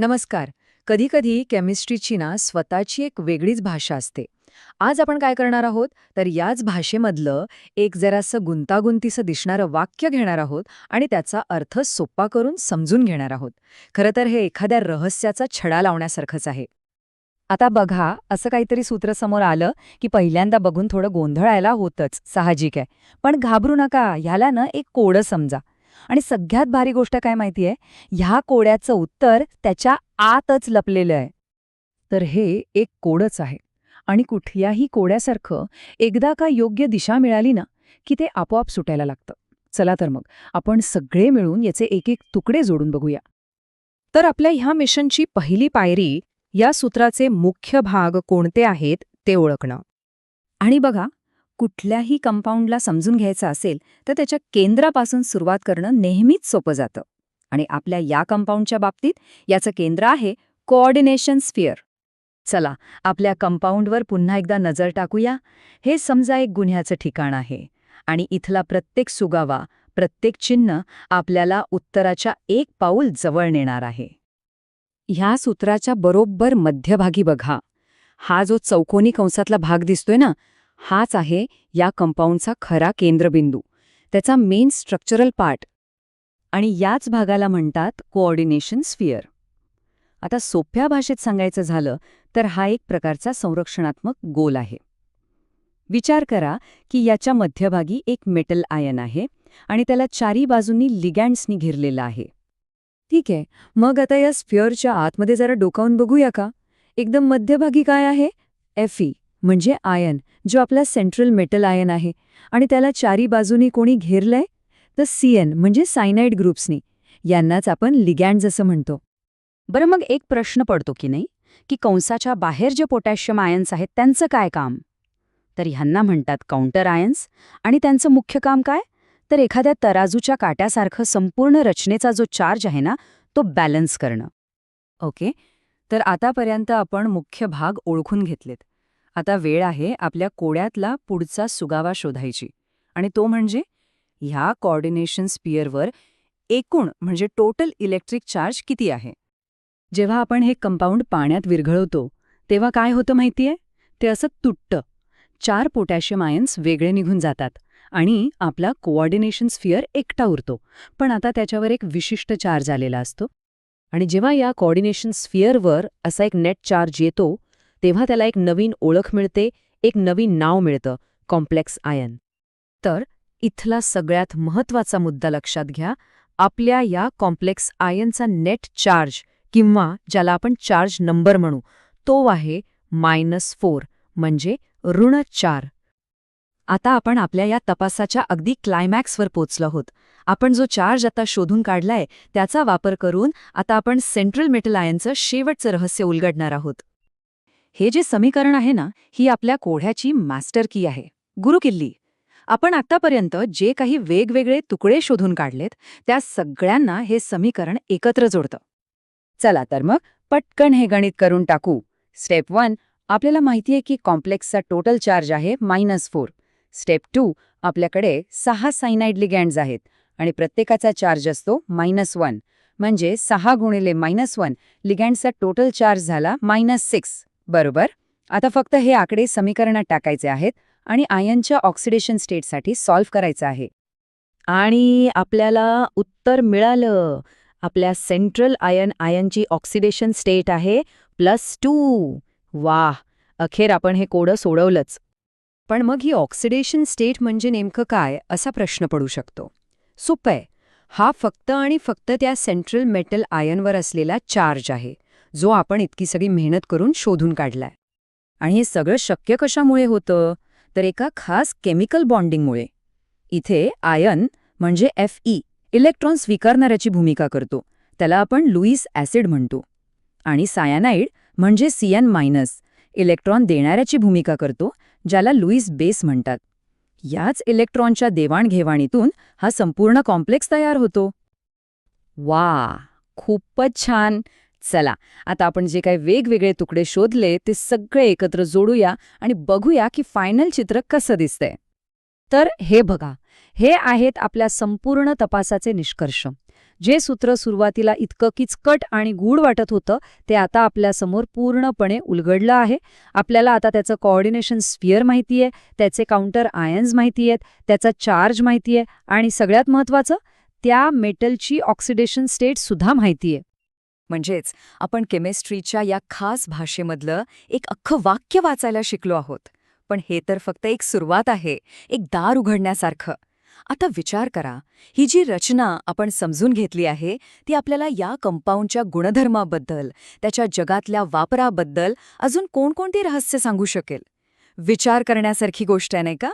नमस्कार. कधीकधी केमिस्ट्रीची ना स्वतःची एक वेगळीच भाषा असते. आज आपण काय करणार आहोत? तर याच भाषेमधलं एक जरासं गुंतागुंतीचं दिसणारं वाक्य घेणार आहोत आणि त्याचा अर्थ सोप्पा करून समजून घेणार आहोत. खरं तर हे एखाद्या रहस्याचा छडा लावण्यासारखंच आहे. आता बघा असं काहीतरी सूत्र समोर आलं की पहिल्यांदा बघून थोडं गोंधळायला होतंच साहजिक आहे. पण घाबरू नका ह्याला ना एक कोडं समजा. आणि सगळ्यात भारी गोष्ट काय माहितीये ह्या कोड्याचं उत्तर त्याच्या आतच लपलेलं आहे. तर हे एक कोडच आहे. आणि कुठल्याही कोड्यासारखं एकदा का योग्य दिशा मिळाली ना की ते आपोआप सुटायला लागतं. चला तर मग आपण सगळे मिळून याचे एक एक तुकडे जोडून बघूया. तर आपल्या ह्या मिशनची पहिली पायरी या सूत्राचे मुख्य भाग कोणते आहेत ते ओळखणं. आणि बघा कुठल्याही कंपाऊंडला समजून घ्यायचं असेल तर त्याच्या केंद्रापासून सुरुवात करणं नेहमीच सोपं जातं. आणि आपल्या या कंपाऊंडच्या बाबतीत याचं केंद्र आहे कोऑर्डिनेशन स्फिअर चला आपल्या कंपाऊंडवर पुन्हा एकदा नजर टाकूया. हे समजा एक गुन्ह्याचं ठिकाण आहे. आणि इथला प्रत्येक सुगावा प्रत्येक चिन्ह आपल्याला उत्तराच्या एक पाऊल जवळ नेणार आहे. ह्या सूत्राच्या बरोबर मध्यभागी बघा. हा जो चौकोनी कंसातला भाग दिसतोय ना हाच आहे या कंपाऊंडचा खरा केंद्रबिंदू. त्याचा मेन स्ट्रक्चरल पार्ट. आणि याच भागाला म्हणतात कोऑर्डिनेशन स्फिअर. आता सोप्या भाषेत सांगायचं झालं तर हा एक प्रकारचा संरक्षणात्मक गोल आहे. विचार करा की याच्या मध्यभागी एक मेटल आयन आहे आणि त्याला चारी बाजूंनी लिगँड्सनी घेरलेलं आहे. ठीक आहे मग आता या स्फिअरच्या आतमध्ये जरा डोकावून बघूया का? एकदम मध्यभागी काय आहे? एफई म्हणजे आयन जो आपला सेंट्रल मेटल आयन आहे. आणि त्याला चारी बाजूनी कोणी घेरलंय? तर सीएन म्हणजे सायनाइड ग्रुप्सनी यांनाच आपण लिगँड्स असं म्हणतो. बरं मग एक प्रश्न पडतो की नाही? की कंसाच्या बाहेर जे पोटॅशियम आयन्स आहेत त्यांचं काय काम? तर ह्यांना म्हणतात काउंटर आयन्स आणि त्यांचं मुख्य काम काय? तर एखाद्या तराजूच्या काट्यासारखं संपूर्ण रचनेचा जो चार्ज आहे ना तो बॅलन्स करणं. ओके? तर आतापर्यंत आपण मुख्य भाग ओळखून घेतलेत. आता वेळ आहे आपल्या कोड्यातला पुढचा सुगावा शोधायची. आणि तो म्हणजे ह्या कॉर्डिनेशन स्पियरवर एकूण म्हणजे टोटल इलेक्ट्रिक चार्ज किती आहे? जेव्हा आपण हे कंपाऊंड पाण्यात विरघळवतो तेव्हा काय होतं माहितीये? ते असं तुटतं. चार पोटॅशियम आयन्स वेगळे निघून जातात आणि आपला कोऑर्डिनेशन स्फिअर एकटा उरतो. पण आता त्याच्यावर एक विशिष्ट चार्ज आलेला असतो. आणि जेव्हा या कोऑर्डिनेशन स्फिअरवर असा एक नेट चार्ज येतो तेव्हा त्याला एक नवीन ओळख मिळते एक नवीन नाव मिळतं कॉम्प्लेक्स आयन. तर इथला सगळ्यात महत्त्वाचा मुद्दा लक्षात घ्या आपल्या या कॉम्प्लेक्स आयनचा नेट चार्ज किंवा ज्याला आपण चार्ज नंबर म्हणू तो आहे मायनस फोर म्हणजे ऋण चार. आता आपण आपल्या या तपासाच्या अगदी क्लायमॅक्सवर पोचलो आहोत. आपण जो चार्ज आता शोधून काढलाय त्याचा वापर करून आता आपण सेंट्रल मेटल आयनचं शेवटचं रहस्य उलगडणार आहोत. हे जे समीकरण आहे ना ही आपल्या कोढ्याची मास्टर की आहे. गुरुकिल्ली आपण आतापर्यंत जे काही वेगवेगळे तुकडे शोधून काढलेत त्या सगळ्यांना हे समीकरण एकत्र जोडतं. चला तर मग पटकन हे गणित करून टाकू. स्टेप वन आपल्याला माहितीये की कॉम्प्लेक्सचा टोटल चार्ज आहे मायनस फोर. स्टेप टू आपल्याकडे सहा सायनाइड लिगँड्स आहेत आणि प्रत्येकाचा चार्ज असतो मायनस वन. म्हणजे सहा गुणिले मायनस वन लिगँडचा टोटल चार्ज झाला मायनस सिक्स. बरोबर. आता फक्त हे आकडे समीकरणात टाकायचे आहेत आणि आयनच्या ऑक्सिडेशन स्टेटसाठी सॉल्व्ह करायचं आहे. आणि आपल्याला उत्तर मिळालं. आपल्या सेंट्रल आयन आयनची ऑक्सिडेशन स्टेट आहे प्लस टू वाह! अखेर आपण हे कोडं सोडवलंच. पण मग ही ऑक्सिडेशन स्टेट म्हणजे नेमकं काय असा प्रश्न पडू शकतो. सोपं आहे हा फक्त आणि फक्त त्या सेंट्रल मेटल आयनवर असलेला चार्ज आहे. जो आपण इतकी सगळी मेहनत करून शोधून काढलाय. आणि हे सगळं शक्य कशामुळे होतं? तर एका खास केमिकल बॉन्डिंगमुळे. इथे आयन म्हणजे एफ ई इलेक्ट्रॉन स्वीकारणाऱ्याची भूमिका करतो. त्याला आपण लुईस ॲसिड म्हणतो. आणि सायनाईड म्हणजे सीएन मायनस इलेक्ट्रॉन देणाऱ्याची भूमिका करतो ज्याला लुईस बेस म्हणतात. याच इलेक्ट्रॉनच्या देवाणघेवाणीतून हा संपूर्ण कॉम्प्लेक्स तयार होतो. वा खूपच छान! चला आता आपण जे काही वेगवेगळे तुकडे शोधले ते सगळे एकत्र जोडूया आणि बघूया की फायनल चित्र कसं दिसतंय. तर हे बघा हे आहेत आपल्या संपूर्ण तपासाचे निष्कर्ष. जे सूत्र सुरुवातीला इतकं किचकट आणि गूढ वाटत होतं ते आता आपल्यासमोर पूर्णपणे उलगडलं आहे. आपल्याला आता त्याचं कॉर्डिनेशन स्फिअर माहितीये त्याचे काउंटर आयन्स माहिती आहेत त्याचा चार्ज माहितीये आणि सगळ्यात महत्त्वाचं त्या मेटलची ऑक्सिडेशन स्टेट सुद्धा माहितीये म्हणजेच आपण केमिस्ट्रीच्या या खास भाषेमधलं एक अख्खं वाक्य वाचायला शिकलो आहोत. पण हे तर फक्त एक सुरुवात आहे एक दार उघडण्यासारखं. आता विचार करा ही जी रचना आपण समजून घेतली आहे ती आपल्याला या कंपाऊंडच्या गुणधर्माबद्दल त्याच्या जगातल्या वापराबद्दल अजून कोणकोणती रहस्य सांगू शकेल? विचार करण्यासारखी गोष्ट आहे नाही का?